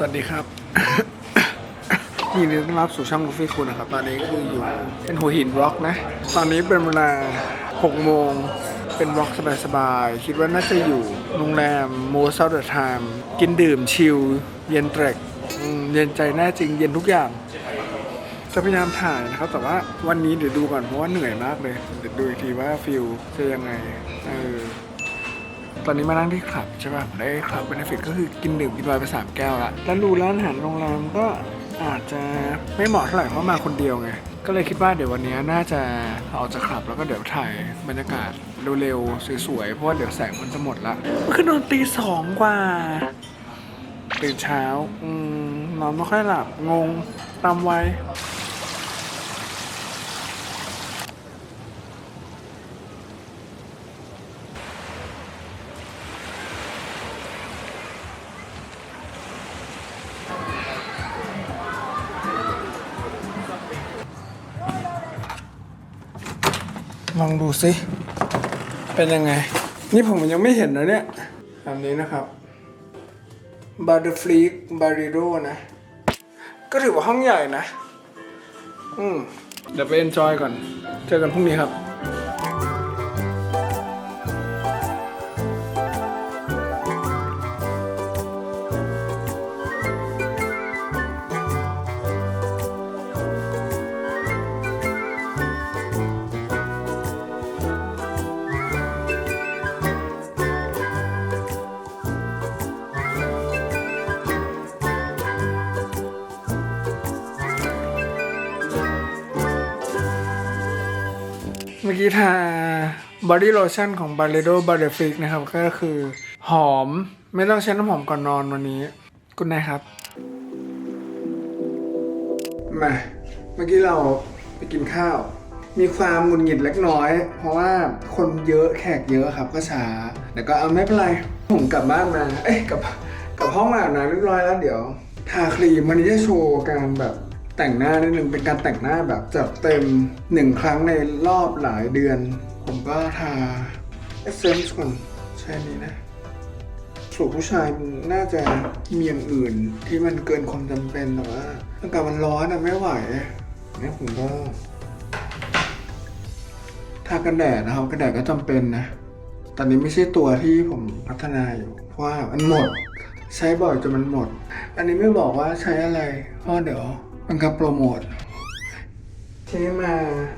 สวัสดีครับยินดีต้อนรับสู่ช่องลูฟี่คุณนะครับ ตอนนี้คืออยู่เป็นหัวหินร็อกนะ ตอนนี้เป็นเวลา6โมง เป็นร็อกสบายๆ คิดว่าน่าจะอยู่โรงแรมโมซลเดอร์ไทม์กินดื่มชิล เย็นเตรกเย็นใจแน่จริงเย็นทุกอย่าง จะพยายามถ่ายนะครับ แต่ว่าวันนี้เดี๋ยวดูก่อนเพราะว่าเหนื่อยมากเลย เดี๋ยวดูอีกทีว่าฟิลจะยังไง เออ ตอนนี้มานั่งที่คลับใช่ป่ะได้คลับเบนฟิตก็คือกินดื่มกินไวน์ไปสามแก้วละแล้วดูร้านอาหารโรงแรมก็อาจจะไม่เหมาะเท่าไหร่เพราะมาคนเดียวไง ก็เลยคิดว่าเดี๋ยววันนี้น่าจะออกจากคลับแล้วก็เดี๋ยวถ่ายบรรยากาศเร็วๆสวยๆเพราะว่าเดี๋ยวแสงมันจะหมดละมันคือนอนตีสองกว่าตื่นเช้า อืมนอนไม่ค่อยหลับงงตามวั ลองดูสิเป็นยังไง นี่ผมยังไม่เห็นนะเนี่ยแบบนี้นะครับ b u t t e r f l e e k b a r r i r o นะ ก็ถือว่าห้องใหญ่นะ อืม เดี๋ยวไปเอนจอยก่อน เจอกันพรุ่งนี้ครับ กี้ทาบอดี้โลชั่นของ b a r e d o b a r e f i x นะครับ ก็คือหอมไม่ต้องใช้น้ำหอมก่อนนอนวันนี้กุณนายครับ มาเมื่อกี้เราไปกินข้าว มีความหงุดหงิดเล็กน้อย เพราะว่าคนเยอะแขกเยอะครับก็ช้าแต่ก็เอาไม่เป็นไร ผมกลับบ้านมา เอ้ยกลับกลับห้องมาอาบน้ำเรียบร้อยแล้วเดี๋ยว ทาครีมวันนี้จะโชว์การแบบ แต่งหน้านิดนึงเป็นการแต่งหน้าแบบจัดเต็มหนึ่งครั้งในรอบหลายเดือน ผมก็ทาเอเซนส์ก่อนใช่นี้นะส่วนผู้ชายมันน่าจะมีอย่างอื่นที่มันเกินความจำเป็นแต่ว่าอากาศมันร้อนอะไม่ไหวเนี่ยผมก็ทากันแดดนะครับกันแดดก็จำเป็นนะตอนนี้ไม่ใช่ตัวที่ผมพัฒนาอยู่เพราะว่ามันหมด ใช้บ่อยจนมันหมด อันนี้ไม่บอกว่าใช้อะไรเพราะเดี๋ยว มันก็โปรโมททีนี้มา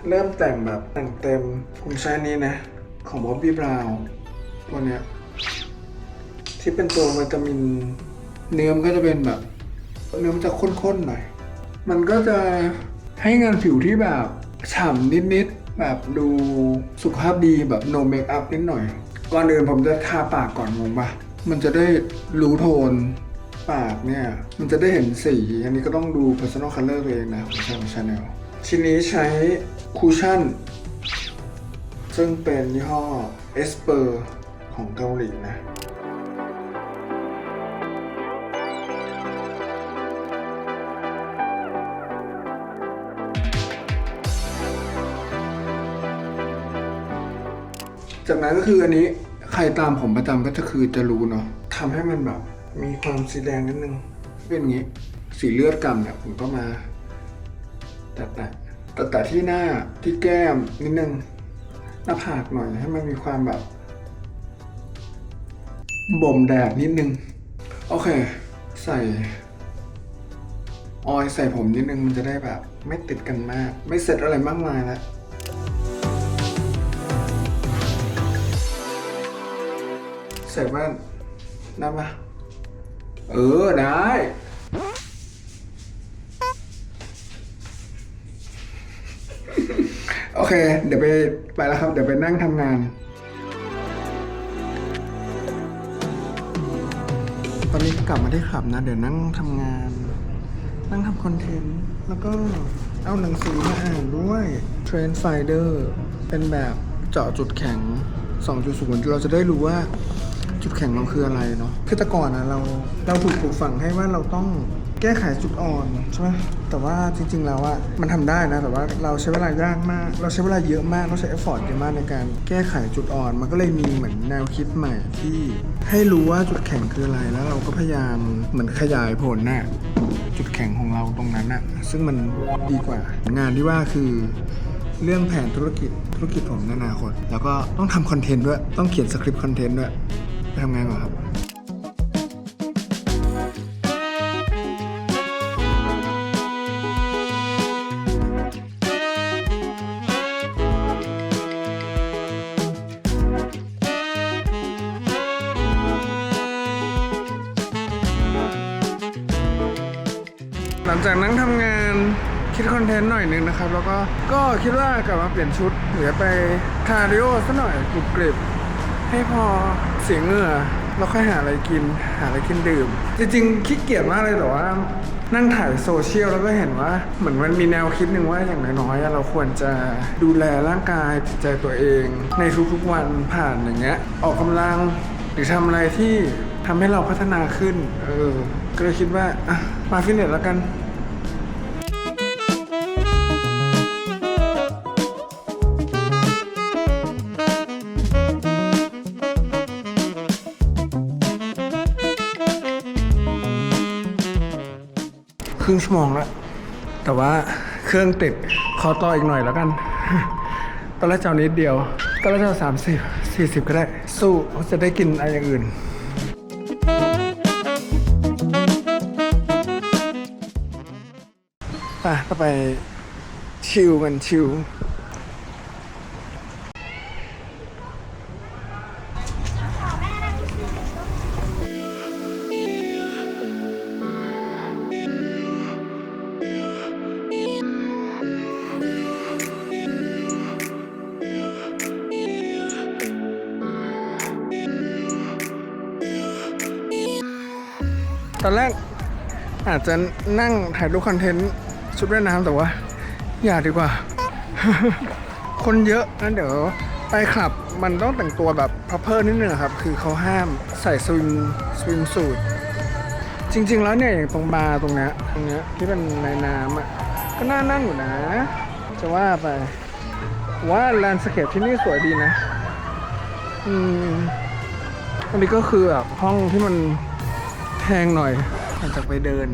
เริ่มแต่งแบบแต่งเต็มผมใช้นนี้นะ ของ Bobbi Brown ตัวเนี้ยที่เป็นตัววิตามิน เนื้อมันก็จะเป็นแบบ เนื้อมันจะข้นๆหน่อย มันก็จะให้งานผิวที่แบบฉ่ำนิดๆ แบบดูสุขภาพดีแบบ no make up นิดหน่อย ก่อนอื่นผมจะทาปากก่อนงงปะมันจะได้รู้โทน ปากเนี่ย มันจะได้เห็นสี อันนี้ก็ต้องดู personal color ตัวเองนะของชาชาแนลชิ้นนี้ใช้คูชั่น ซึ่งเป็นยี่ห้อ Esper ของเกาหลีนะจากนั้นก็คืออันนี้ใครตามผมประจำก็จะคือจะรู้เนาะทำให้มันแบบ มีความสีแดงนิดนึง เป็นอย่างนี้ สีเลือดกำเนี่ยผมก็มาแตะแตะแตะแตะที่หน้าที่แก้มนิดนึง หน้าผากหน่อยให้มันมีความแบบบ่มแดดนิดนึง โอเค ใส่ออยล์ใส่ผมนิดนึงมันจะได้แบบ ไม่ติดกันมาก ไม่เสร็จอะไรมากมายแล้วใส่แว่นได้ปะ เออได้ โอเค เดี๋ยวไปไปแล้วครับ เดี๋ยวไปนั่งทำงาน ตอนนี้กลับมาที่ขับนะ เดี๋ยวนั่งทำงาน นั่งทำคอนเทนต์ แล้วก็เอาหนังสือมาอ่านด้วย Train Finder เป็นแบบเจาะจุดแข็ง 2.0 เราจะได้รู้ว่า จุดแข็งเราคืออะไรเนาะคือแต่ก่อนนะเราเราถูกปลูกฝังให้ว่าเราต้องแก้ไขจุดอ่อนใช่ไหมแต่ว่าจริงๆแล้วอะมันทำได้นะ แต่ว่าเราใช้เวลายากมาก เราใช้เวลาเยอะมากเราใช้เอฟฟอร์ตเยอะมากในการแก้ไขจุดอ่อน มันก็เลยมีเหมือนแนวคิดใหม่ที่ให้รู้ว่าจุดแข็งคืออะไรแล้วเราก็พยายามเหมือนขยายผลน่ะจุดแข็งของเราตรงนั้นน่ะซึ่งมันดีกว่า งานที่ว่าคือเรื่องแผนธุรกิจธุรกิจผมในอนาคต แล้วก็ต้องทำคอนเทนต์ด้วย ต้องเขียนสคริปต์คอนเทนต์ด้วย ไปทำงานก่อนครับหลังจากนั่งทำงานคิดคอนเทนต์หน่อยนึงนะครับ แล้วก็ก็คิดว่ากลับมาเปลี่ยนชุดหรือไปคาร์ดิโอสักหน่อยกรุบกริบให้พอ เสียเหงื่อแล้วค่อยหาอะไรกินหาอะไรกินดื่ม จริงๆขี้เกียจมากเลยแต่ว่านั่งถ่ายโซเชียลแล้วก็เห็นว่าเหมือนมันมีแนวคิดหนึ่งว่าอย่างน้อยๆเราควรจะดูแลร่างกายจิตใจตัวเอง ในทุกๆวันผ่านอย่างเงี้ย ออกกำลังหรือทำอะไรที่ทำให้เราพัฒนาขึ้น เออ ก็เลยคิดว่าอะมาฟิตเนสแล้วกัน รึ่งชั่วโมงแล้ว แต่ว่าเครื่องติดขอต่ออีกหน่อยแล้วกัน ตอนแรกเจ้านิดเดียว ตอนแรกจะเอาสามสิบสี่สิบก็ได้ สู้จะได้กินอะไรอย่างอื่นไปก็ไปชิลกันชิล ตอนแรกอาจจะนั่งถ่ายรูปคอนเทนต์ชุดว่ายน้ำแต่ว่า อย่าดีกว่า คนเยอะงั้นเดี๋ยวไปคลับมันต้องแต่งตัวแบบพัพเพอร์นิดนึงครับ คือเขาห้ามใส่สวิมสวิมสูทจริง ๆ แล้วเนี่ยอย่างตรงบาร์ตรงเนี้ยตรงเนี้ยที่เป็นในน้ำอะก็น่านั่งอยู่นะ จะว่าไป ว่าแลนด์สเคปที่นี่สวยดีนะ อืมอันนี้ก็คือแบบห้องที่มัน แพงหน่อยหลังจากไปเดิน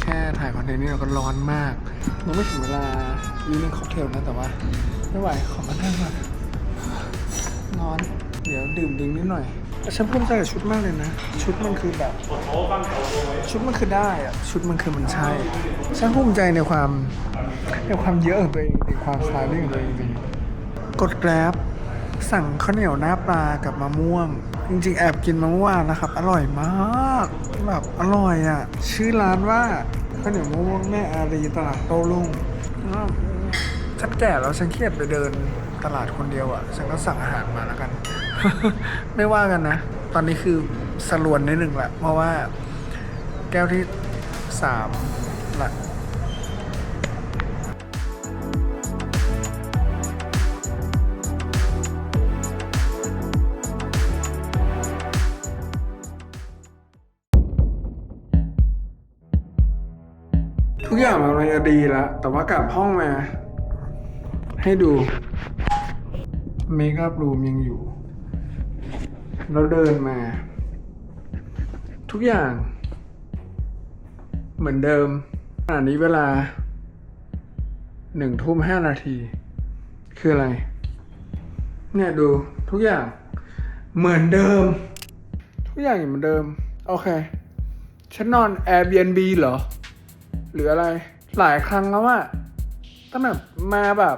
แค่ถ่ายคอนเทนต์นี่เราก็ร้อนมากยังไม่ถึงเวลาอีนึงค็อกเทลนะแต่ว่า ไม่ไหวขอมานั่งก่อนร้อน เดี๋ยวดื่มดิ้งนิดหน่อยแต่ฉันภูมิใจกับชุดมากเลยนะ ชุดมันคือแบบ ชุดมันคือได้อะชุดมันคือมันใช่ฉันภูมิใจในความในความเยอะของตัวเองในความสไตลิ่งของตัวเองจริงกดแกร็บสั่งข้าวเหนียวหน้าปลากับมะม่วง จริงๆ แอบกินมาเมื่อวานนะครับ อร่อยมากแบบอร่อยอะ ชื่อร้านว่าข้าวเหนียวมะม่วงแม่อารีตลาดโต้รุ่งฉันแก่แล้วฉันเครียดไปเดินตลาดคนเดียวอะ ฉันก็สั่งอาหารมาแล้วกัน ไม่ว่ากันนะ ตอนนี้คือสลวนนิดหนึ่งแหละเพราะว่า แก้วที่สามละ อดีแล้วแต่ว่ากลับห้องมา ให้ดูเมคอัพรูมยังอยู่ แล้วเดินมา ทุกอย่าง เหมือนเดิมขณะนี้เวลาหนึ่งทุ่มห้านาที คืออะไร เนี่ยดูทุกอย่างเหมือนเดิม ทุกอย่างเหมือนเดิม โอเค ฉันนอน Airbnb เหรอ หรืออะไร หลายครั้งแล้วว่าตั้งแต่มาแบบ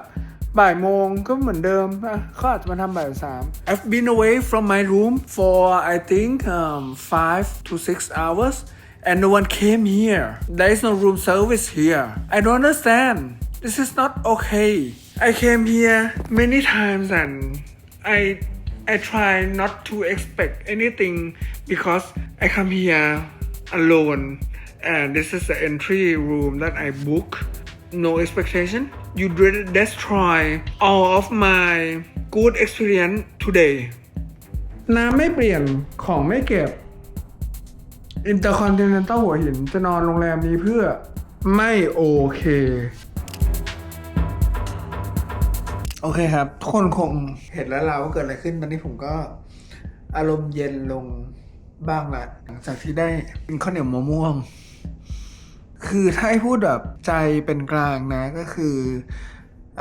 บ่ายโมงก็เหมือนเดิมอะเขาอาจจะมาทำบ่ายสาม I've been away from my room for I think um, five to six hours and no one came here there is no room service here I don't understand this is not okay I came here many times and I I try not to expect anything because I come here alone and this is the entry room that I book no expectation you did destroy all of my good experience today น้ำไม่เปลี่ยนของไม่เก็บอินเตอร์คอนติเนนตัลหัวหินจะนอนโรงแรมนี้เพื่อไม่โอเค โอเคครับ ทุกคนคงเห็นแล้วเราว่าเกิดอะไรขึ้น ตอนนี้ผมก็อารมณ์เย็นลงบ้างละหลังจากที่ได้กินข้าวเหนียวมะม่วง คือถ้าให้พูดแบบใจเป็นกลางนะก็คือ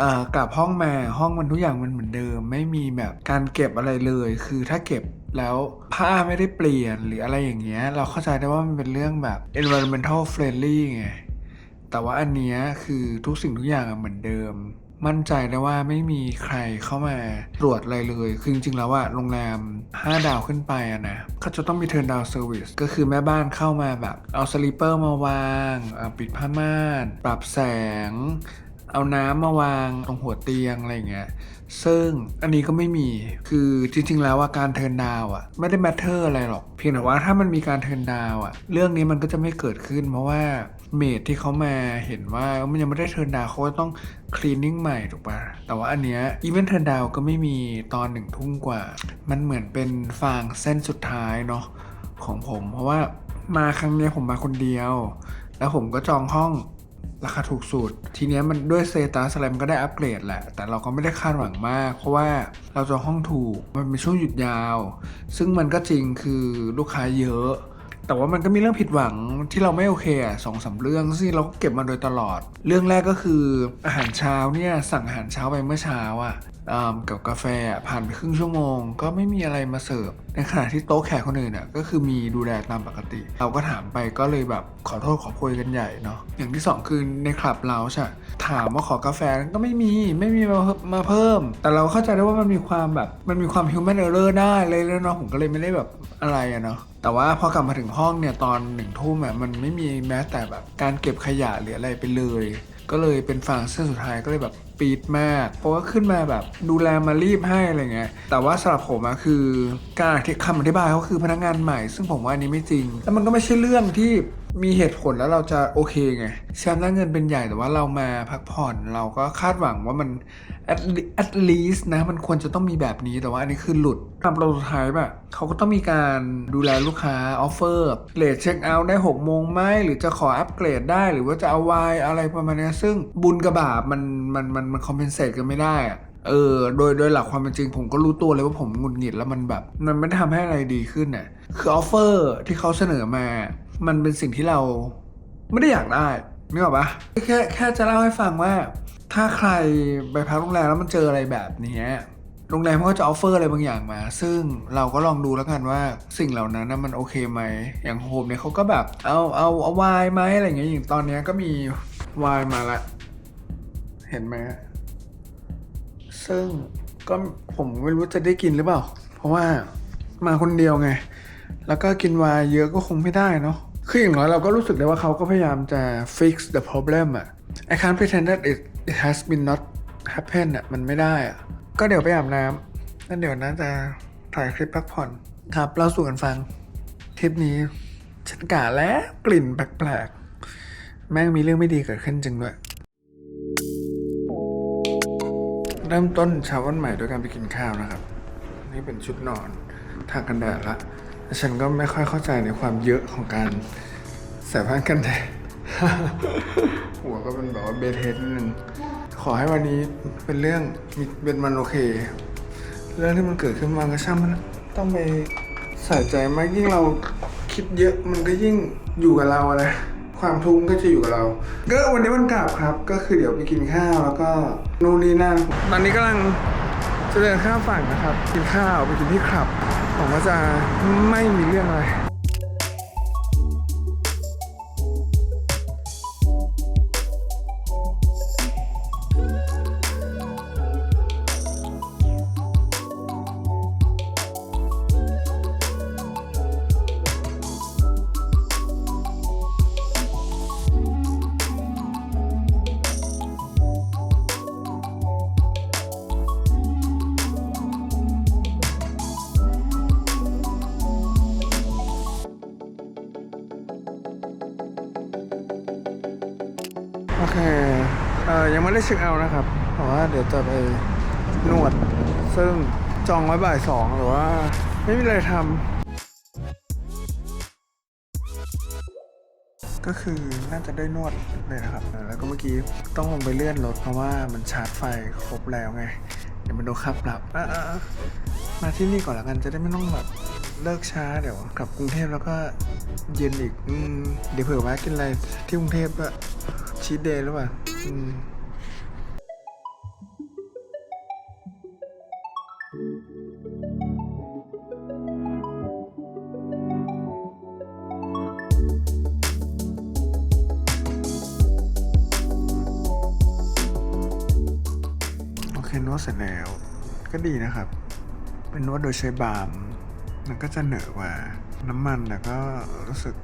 อ่อกลับห้องมาห้องมันทุกอย่างมันเหมือนเดิม ไม่มีแบบการเก็บอะไรเลย คือถ้าเก็บแล้วผ้าไม่ได้เปลี่ยนหรืออะไรอย่างเงี้ย เราเข้าใจได้ว่ามันเป็นเรื่องแบบ environmental friendly ไงแต่ว่าอันเนี้ยคือทุกสิ่งทุกอย่างเหมือนเดิม มั่นใจได้ว่าไม่มีใครเข้ามาตรวจอะไรเลย คือจริงๆแล้วอะโรงแรม 5 ดาวขึ้นไปอะนะเขาจะต้องมีเทิร์นดาวเซอร์วิสก็คือแม่บ้านเข้ามาแบบเอาสลีปเปอร์มาวางปิดผ้าม่าน ปรับแสง เอาน้ำมาวางตรงหัวเตียงอะไรอย่างเงี้ยซึ่งอันนี้ก็ไม่มี คือจริงๆ แล้วว่าการเทิร์นดาวอะไม่ได้แมทเทอร์อะไรหรอก เพียงแต่ว่าถ้ามันมีการเทิร์นดาวอะเรื่องนี้มันก็จะไม่เกิดขึ้น เพราะว่า เมดที่เขามาเห็นว่ามันยังไม่ได้เทิร์นดาวเขาก็ต้องคลีนนิ่งใหม่ถูกปะแต่ว่าอันเนี้ยอีเวนต์เทิร์นดาวก็ไม่มีตอนหนึ่งทุ่มกว่า มันเหมือนเป็นฟางเส้นสุดท้ายเนาะของผม เพราะว่ามาครั้งเนี้ยผมมาคนเดียว แล้วผมก็จองห้องราคาถูกสุด ทีเนี้ยมันด้วยเซตัสอะไรมันก็ได้อัปเกรดแหละ แต่เราก็ไม่ได้คาดหวังมาก เพราะว่าเราจองห้องถูก มันเป็นช่วงหยุดยาว ซึ่งมันก็จริงคือลูกค้าเยอะ แต่ว่ามันก็มีเรื่องผิดหวังที่เราไม่โอเคอะสองสามเรื่องซี่เราก็เก็บมาโดยตลอด เรื่องแรกก็คืออาหารเช้าเนี่ยสั่งอาหารเช้าไปเมื่อเช้าอะอ่า กับกาแฟอะผ่านไปครึ่งชั่วโมง ก็ไม่มีอะไรมาเสิร์ฟในขณะที่โต๊ะแขกคนอื่นอะก็คือมีดูแลตามปกติ เราก็ถามไปก็เลยแบบขอโทษขอโพยกันใหญ่เนาะอย่างที่สองคือในคลับเราใช่ถามว่าขอกาแฟก็ไม่มีไม่มีมามาเพิ่ม แต่เราเข้าใจได้ว่ามันมีความแบบมันมีความ human error ได้เลยแล้วเนาะผมก็เลยไม่ได้แบบอะไรอะเนาะแต่ว่าพอกลับมาถึงห้องเนี่ยตอนหนึ่งทุ่มอะมันไม่มีแม้แต่แบบการเก็บขยะหรืออะไรไปเลย ก็เลยเป็นฟางเส้นสุดท้ายก็เลยแบบ ปีดมาก เพราะว่าขึ้นมาแบบดูแลมารีบให้อะไรเงี้ยแต่ว่าสำหรับผมอะคือการคำอธิบายเขาคือพนักงานใหม่ ซึ่งผมว่าอันนี้ไม่จริง แล้วมันก็ไม่ใช่เรื่องที่ มีเหตุผลแล้วเราจะโอเคไงแชมป์ได้เงินเป็นใหญ่แต่ว่าเรามาพักผ่อนเราก็คาดหวังว่ามัน at le- at least นะ มันควรจะต้องมีแบบนี้แต่ว่าอันนี้คือหลุดทำโปรโตไทป์อะเขาก็ต้องมีการดูแลลูกค้าออฟเฟอร์เลทเช็คเอาท์ได้ 6 โมงไหมหรือจะขออัปเกรดได้หรือว่าจะเอาไวอะไรประมาณนี้ซึ่งบุญกับบาปมันมันมันมันคอมเพนเซตกันไม่ได้อะเออโดยโดยหลักความเป็นจริง ผมก็รู้ตัวเลยว่าผมหงุดหงิดแล้วมันแบบ มันไม่ได้ทำให้อะไรดีขึ้นน่ะคือออฟเฟอร์ที่เขาเสนอมา มันเป็นสิ่งที่เราไม่ได้อยากได้นึกออกปะแค่แค่จะเล่าให้ฟังว่า ถ้าใครไปพักโรงแรมแล้วมันเจออะไรแบบนี้โรงแรมเขาก็จะออฟเฟอร์อะไรบางอย่างมา ซึ่งเราก็ลองดูแล้วกันว่าสิ่งเหล่านั้นน่ะมันโอเคไหม อย่างโฮมเนี่ยเขาก็แบบ เอาเอาเอาวน์ไหมอะไรเงี้ย อย่างตอนนี้ก็มีวน์มาละ เห็นไหมฮะซึ่งก็ผมไม่รู้จะได้กินหรือเปล่า เพราะว่ามาคนเดียวไง แล้วก็กินวน์เยอะก็คงไม่ได้เนาะ คืออย่างน้อยเราก็รู้สึกได้ว่าเขาก็พยายามจะ fix the problem อะ I can't pretend that it it has been not happen อะมันไม่ได้อะก็เดี๋ยวไปอาบน้ำแล้วเดี๋ยวน่าจะถ่ายคลิปพักผ่อนครับเล่าสู่กันฟังทริปนี้ฉันกะแล้วกลิ่นแปลกๆ แม่งมีเรื่องไม่ดีเกิดขึ้นจริงด้วย เริ่มต้นเช้าวันใหม่ด้วยการไปกินข้าวนะครับ นี่เป็นชุดนอนทากันแดดละ ฉันก็ไม่ค่อยเข้าใจในความเยอะของการใส่ผ้ากันแดด หัวก็เป็นแบบว่าเบสเฮดนิดนึงขอให้วันนี้เป็นเรื่องมีเป็นมันโอเค เรื่องที่มันเกิดขึ้นมาก็ช่างมันต้องไปใส่ใจมากยิ่งเราคิดเยอะมันก็ยิ่งอยู่กับเราอะไรความทุกข์ก็จะอยู่กับเรา ก็วันนี้วันกลับครับ ก็คือเดี๋ยวไปกินข้าวแล้วก็นู่นนี่นั่นตอนนี้กำลังจะเดินข้ามฝั่งนะครับ กินข้าวไปกินที่คลับ หวังว่าจะไม่มีเรื่องอะไร ได้เช็คเอาท์นะครับเพราะว่าเดี๋ยวจะไปนวด ซึ่งจองไว้บ่ายสองหรือว่า ไม่มีอะไรทำก็คือน่าจะได้นวดเลยนะครับ แล้วก็เมื่อกี้ต้องลงไปเลื่อนรถเพราะว่ามันชาร์จไฟครบแล้วไง เดี๋ยวมันโดนค่าปรับอะมาที่นี่ก่อนละกันจะได้ไม่ต้องแบบเลิกช้าเดี๋ยวกลับกรุงเทพแล้วก็เย็นอีกอเดี๋ยวเผื่อแวะกินอะไรที่กรุงเทพก็ชีทเดย์หรือเปล่า วดเสร็จแล้ว ก็ดีนะครับ เป็นนวดโดยใช้บาลมมันก็จะเหนือกว่าน้ำมันแต่ก็รู้สึก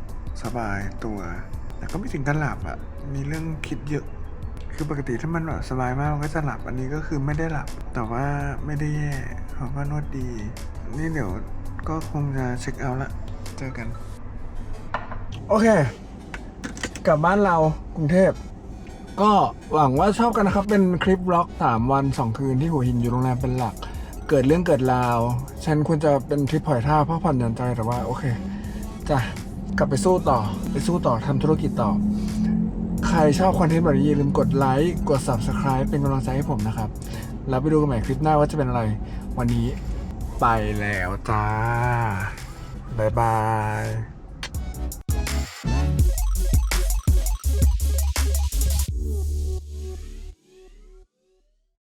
สบายตัว แต่ก็ไม่ถึงกับหลับอะ่ะ มีเรื่องคิดเยอะ คือปกติถ้ามันแบบสบายมากมันก็จะหลับ อันนี้ก็คือไม่ได้หลับ แต่ว่าไม่ได้แย่เขาก็นวดดี นี่เดี๋ยวก็คงจะเช็คเอาท์ละ เจอกัน โอเค กลับบ้านเรากรุงเทพ ก็หวังว่าชอบกันนะครับ เป็นคลิปบล็อก 3 วัน 2 คืนที่หัวหินอยู่โรงแรมเป็นหลัก เกิดเรื่องเกิดราว ฉันควรจะเป็นทริปผ่อยท่าพักผ่อนหย่อนใจแต่ว่าโอเคจะกลับไปสู้ต่อไปสู้ต่อทำธุรกิจต่อ ใครชอบคอนเทนต์แบบนี้อย่าลืมกดไลค์กด Subscribe เป็นกำลังใจให้ผมนะครับ แล้วไปดูกันใหม่คลิปหน้าว่าจะเป็นอะไร วันนี้ไปแล้วจ้าบ๊ายบาย